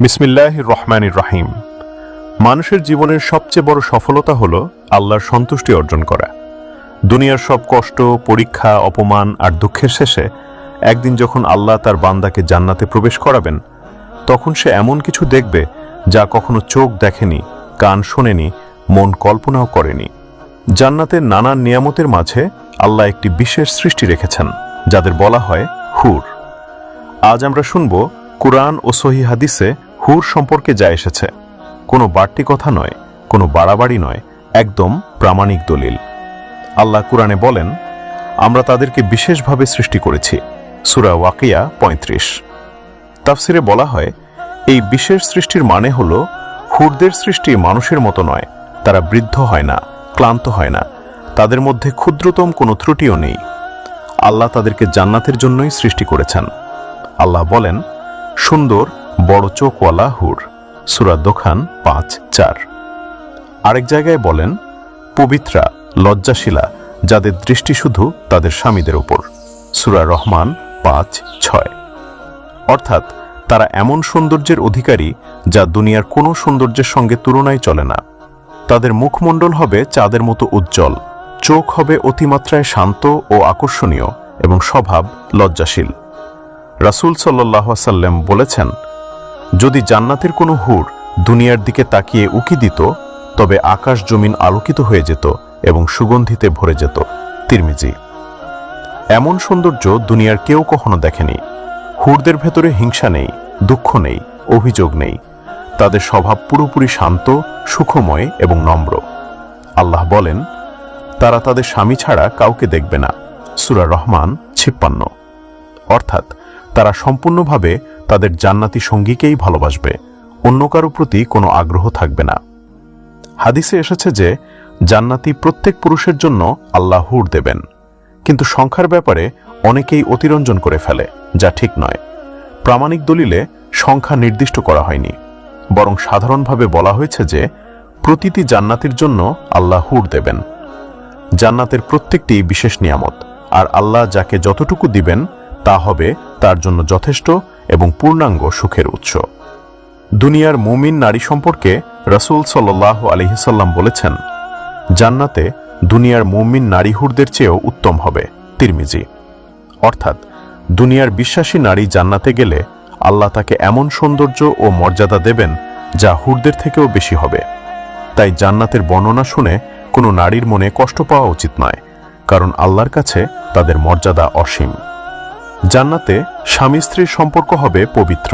বিসমিল্লাহ রহমানির রাহিম। মানুষের জীবনের সবচেয়ে বড় সফলতা হল আল্লাহর সন্তুষ্টি অর্জন করা। দুনিয়ার সব কষ্ট, পরীক্ষা, অপমান আর দুঃখের শেষে একদিন যখন আল্লাহ তার বান্দাকে জান্নাতে প্রবেশ করাবেন, তখন সে এমন কিছু দেখবে যা কখনো চোখ দেখেনি, কান শোনেনি, মন কল্পনাও করেনি। জান্নাতের নানান নিয়ামতের মাঝে আল্লাহ একটি বিশেষ সৃষ্টি রেখেছেন, যাদের বলা হয় হুর। আজ আমরা শুনব কুরআন ও সহি হাদিসে হুর সম্পর্কে যা এসেছে, কোনো বাড়তি কথা নয়, কোনো বাড়াবাড়ি নয়, একদম প্রামাণিক দলিল। আল্লাহ কুরআনে বলেন, আমরা তাদেরকে বিশেষভাবে সৃষ্টি করেছি, সুরা ওয়াকিয়া পঁয়ত্রিশ। তাফসিরে বলা হয়, এই বিশেষ সৃষ্টির মানে হল, হুরদের সৃষ্টি মানুষের মতো নয়, তারা বৃদ্ধ হয় না, ক্লান্ত হয় না, তাদের মধ্যে ক্ষুদ্রতম কোনো ত্রুটিও নেই। আল্লাহ তাদেরকে জান্নাতের জন্যই সৃষ্টি করেছেন। আল্লাহ বলেন সুন্দর বড় চোখওয়ালা হুর। সুরা দোখান পাঁচ, চার। আরেক জায়গায় বলেন, পবিত্রা, লজ্জাশীলা, যাদের দৃষ্টি শুধু তাদের স্বামীদের উপর। সুরা রহমান পাঁচ, ছয়। অর্থাৎ তারা এমন সৌন্দর্যের অধিকারী যা দুনিয়ার কোনো সৌন্দর্যের সঙ্গে তুলনায় চলে না। তাদের মুখমণ্ডল হবে চাঁদের মতো উজ্জ্বল। চোখ হবে অতিমাত্রায় শান্ত ও আকর্ষণীয় এবং স্বভাব লজ্জাশীল। রাসূল সাল্লাহ সাল্লাম বলেছেন, যদি জান্নাতের কোনো হুর দুনিয়ার দিকে তাকিয়ে উকি দিত, তবে আকাশ জমিন আলোকিত হয়ে যেত এবং সুগন্ধিতে ভরে যেত। তিরমিজি। এমন সৌন্দর্য দুনিয়ার কেউ কখনো দেখেনি। হুরদের ভেতরে হিংসা নেই, দুঃখ নেই, অভিযোগ নেই। তাদের স্বভাব পুরোপুরি শান্ত, সুখময় এবং নম্র। আল্লাহ বলেন, তারা তাদের স্বামী ছাড়া কাউকে দেখবে না। সুরা রহমান, ছিপ্পান্ন। অর্থাৎ তারা সম্পূর্ণভাবে তাদের জান্নাতি সঙ্গীকেই ভালোবাসবে। অন্য কারও প্রতি কোনো আগ্রহ থাকবে না। হাদিসে এসেছে যে, জান্নাতি প্রত্যেক পুরুষের জন্য আল্লাহ হুর দেবেন। কিন্তু সংখ্যার ব্যাপারে অনেকেই অতিরঞ্জন করে ফেলে, যা ঠিক নয়। প্রামাণিক দলিলে সংখ্যা নির্দিষ্ট করা হয়নি। বরং সাধারণভাবে বলা হয়েছে যে, প্রতিটি জান্নাতির জন্য আল্লাহ হুর দেবেন। জান্নাতের প্রত্যেকটি বিশেষ নিয়ামত। আর আল্লাহ যাকে যতটুকু দিবেন তা হবে তার জন্য যথেষ্ট এবং পূর্ণাঙ্গ সুখের উৎস। দুনিয়ার মুমিন নারী সম্পর্কে রসুল সাল্লাহ আলহিসাল্লাম বলেছেন, জান্নাতে দুনিয়ার মুমিন নারী হুরদের চেয়েও উত্তম হবে। তিরমিজি। অর্থাৎ, দুনিয়ার বিশ্বাসী নারী জান্নাতে গেলে আল্লাহ তাকে এমন সৌন্দর্য ও মর্যাদা দেবেন যা হুরদের থেকেও বেশি হবে। তাই জান্নাতের বর্ণনা শুনে কোনো নারীর মনে কষ্ট পাওয়া উচিত নয়, কারণ আল্লাহর কাছে তাদের মর্যাদা অসীম। জান্নাতে স্বামী স্ত্রীর সম্পর্ক হবে পবিত্র,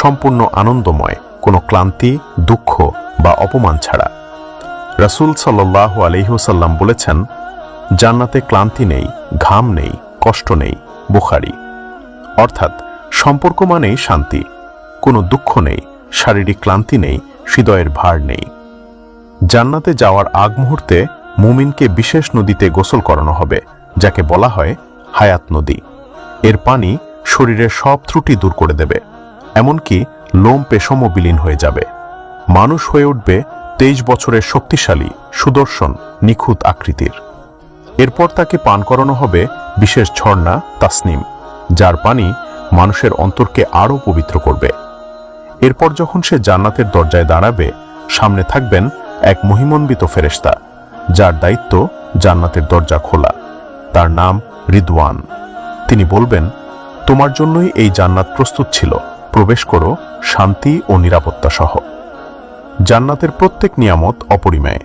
সম্পূর্ণ আনন্দময়, কোনো ক্লান্তি, দুঃখ বা অপমান ছাড়া। রাসূল সাল্লাহ আলহিহসাল্লাম বলেছেন, জান্নাতে ক্লান্তি নেই, ঘাম নেই, কষ্ট নেই, বুখারি। অর্থাৎ সম্পর্ক মানেই শান্তি, কোনো দুঃখ নেই, শারীরিক ক্লান্তি নেই, হৃদয়ের ভার নেই। জান্নাতে যাওয়ার আগ মুহূর্তে মুমিনকে বিশেষ নদীতে গোসল করানো হবে, যাকে বলা হয় হায়াত নদী। এর পানি শরীরের সব ত্রুটি দূর করে দেবে, এমনকি লোম পেশমও বিলীন হয়ে যাবে। মানুষ হয়ে উঠবে তেইশ বছরের শক্তিশালী, সুদর্শন, নিখুঁত আকৃতির। এরপর তাকে পান করানো হবে বিশেষ ঝর্ণা, তাসনিম, যার পানি মানুষের অন্তরকে আরও পবিত্র করবে। এরপর যখন সে জান্নাতের দরজায় দাঁড়াবে, সামনে থাকবেন এক মহিমন্বিত ফেরেশতা, যার দায়িত্ব জান্নাতের দরজা খোলা। তার নাম রিদওয়ান। তিনি বলবেন, তোমার জন্যই এই জান্নাত প্রস্তুত ছিল। প্রবেশ করো, শান্তি ও নিরাপত্তা সহ। জান্নাতের প্রত্যেক নিয়ামত অপরিমেয়।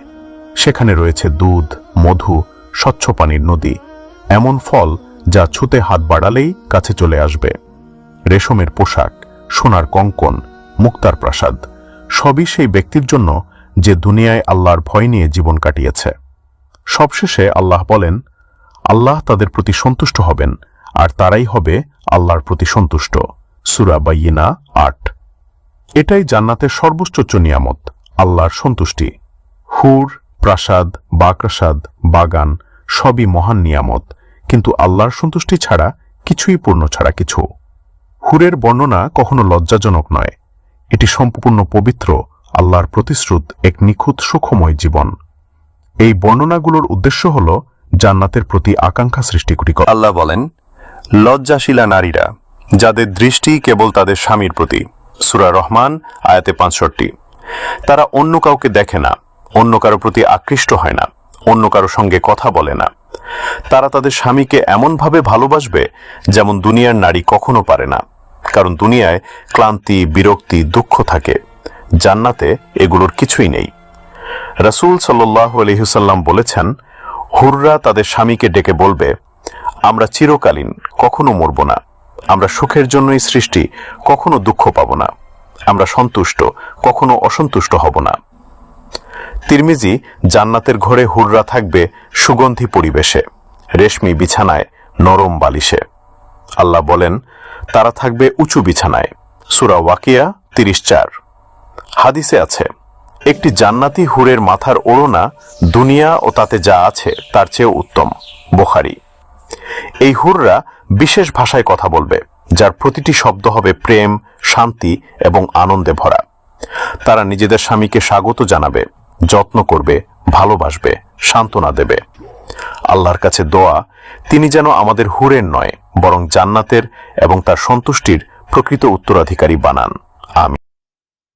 সেখানে রয়েছে দুধ, মধু, স্বচ্ছ পানির নদী। এমন ফল যা ছুতে হাত বাড়ালেই কাছে চলে আসবে। রেশমের পোশাক, সোনার কঙ্কন, মুক্তার প্রাসাদ, সবই সেই ব্যক্তির জন্য যে দুনিয়ায় আল্লাহর ভয় নিয়ে জীবন কাটিয়েছে। সবশেষে আল্লাহ বলেন, আল্লাহ তাদের প্রতি সন্তুষ্ট হবেন আর তারাই হবে আল্লাহর প্রতি সন্তুষ্ট। সুরা বাইয়িনা আট। এটাই জান্নাতের সর্বোচ্চ নিয়ামত, আল্লাহর সন্তুষ্টি। হুর, প্রাসাদ বাকরাসাদ বাগান, সবই মহান নিয়ামত, কিন্তু আল্লাহর সন্তুষ্টি ছাড়া কিছুই পূর্ণ ছাড়া কিছু। হুরের বর্ণনা কখনো লজ্জাজনক নয়। এটি সম্পূর্ণ পবিত্র, আল্লাহর প্রতিশ্রুত এক নিখুঁত সুখময় জীবন। এই বর্ণনাগুলোর উদ্দেশ্য হল জান্নাতের প্রতি আকাঙ্ক্ষা সৃষ্টি করা। আল্লাহ বলেন লজ্জাশীলা নারীরা, যাদের দৃষ্টি কেবল তাদের স্বামীর প্রতি। সুরা রহমান, আয়াতে পাঁচষট্টি। তারা অন্য কাউকে দেখে না, অন্য কারও প্রতি আকৃষ্ট হয় না, অন্য কারও সঙ্গে কথা বলে না। তারা তাদের স্বামীকে এমনভাবে ভালোবাসবে, যেমন দুনিয়ার নারী কখনো পারে না। কারণ দুনিয়ায় ক্লান্তি, বিরক্তি, দুঃখ থাকে। জান্নাতে এগুলোর কিছুই নেই। রাসূল সাল্লাহ আলহিসাল্লাম বলেছেন, হুররা তাদের স্বামীকে ডেকে বলবে আমরা চিরকালীন কখনো মরব না। আমরা সুখের জন্যই সৃষ্টি, কখনো দুঃখ পাব না। আমরা সন্তুষ্ট, কখনো অসন্তুষ্ট হব না। তিরমিজি, জান্নাতের ঘরে হুররা থাকবে সুগন্ধি পরিবেশে, রেশমি বিছানায় নরম বালিশে। আল্লাহ বলেন, তারা থাকবে উঁচু বিছানায়। সুরা ওয়াকিয়া তিরিশ চার। হাদিসে আছে, একটি জান্নাতি হুরের মাথার ওড়না দুনিয়া ও তাতে যা আছে তার চেয়েও উত্তম। বোখারি। এই হুররা বিশেষ ভাষায় কথা বলবে, যার প্রতিটি শব্দ হবে প্রেম, শান্তি এবং আনন্দে ভরা। তারা নিজেদের স্বামীকে স্বাগত জানাবে, যত্ন করবে, ভালোবাসবে, সান্ত্বনা দেবে। আল্লাহর কাছে দোয়া, তিনি যেন আমাদের হুরের নয়, বরং জান্নাতের এবং তার সন্তুষ্টির প্রকৃত উত্তরাধিকারী বানান। আমি